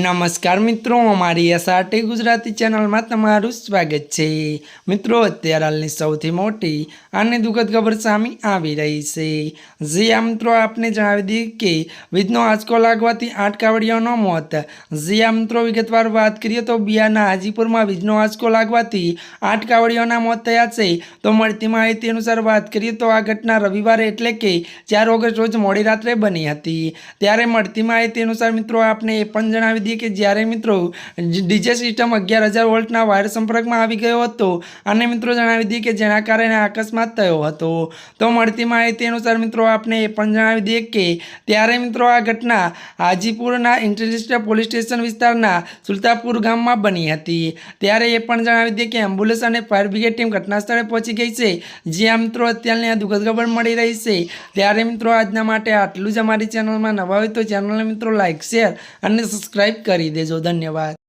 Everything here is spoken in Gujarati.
નમસ્કાર મિત્રો, અમારી એસઆરટી ગુજરાતી ચેનલમાં તમારું સ્વાગત છે. મિત્રો, અત્યારે હાલની સૌથી મોટી અને દુઃખદ ખબર સામે આવી રહી છે. જે આ મિત્રો, આપને જણાવી દઈએ કે વીજનો આંચકો લાગવાથી આઠ કાવડિયાનો મોત. જે આ મિત્રો, વિગતવાર વાત કરીએ તો બિહારના હાજીપુરમાં વીજનો આંચકો લાગવાથી આઠ કાવડિયાના મોત થયા છે. તો મળતી માહિતી અનુસાર વાત કરીએ તો આ ઘટના રવિવારે એટલે કે ચાર ઓગસ્ટ રોજ મોડી રાત્રે બની હતી. ત્યારે મળતી માહિતી અનુસાર મિત્રો, આપને એ પણ જણાવી દઈએ કે જ્યારે મિત્રો ડીજે સિસ્ટમ અગિયાર હજાર વોલ્ટના વાયર સંપર્કમાં આવી ગયો હતો અને મિત્રો જણાવી દઈએ કે જેના કારણે અકસ્માત થયો હતો. તો મળતી માહિતી અનુસાર મિત્રો આપને એ પણ જણાવી દઈએ કે ત્યારે મિત્રો આ ઘટના હાજીપુરના ઇન્ટરડિસ્ટ્રિક્ટ પોલીસ સ્ટેશન વિસ્તારના સુલતાપુર ગામમાં બની હતી. ત્યારે એ પણ જણાવી દઈએ કે એમ્બ્યુલન્સ અને ફાયર બ્રિગેડ ટીમ ઘટના સ્થળે પહોંચી ગઈ છે, જ્યાં મિત્રો અત્યારની આ દુઃખદ ખબર મળી રહી છે. ત્યારે મિત્રો આજના માટે આટલું જ અમારી ચેનલમાં નવા હોય તો ચેનલને મિત્રો લાઇક શેર અને સબસ્ક્રાઈબ કરી દેજો ધન્યવાદ.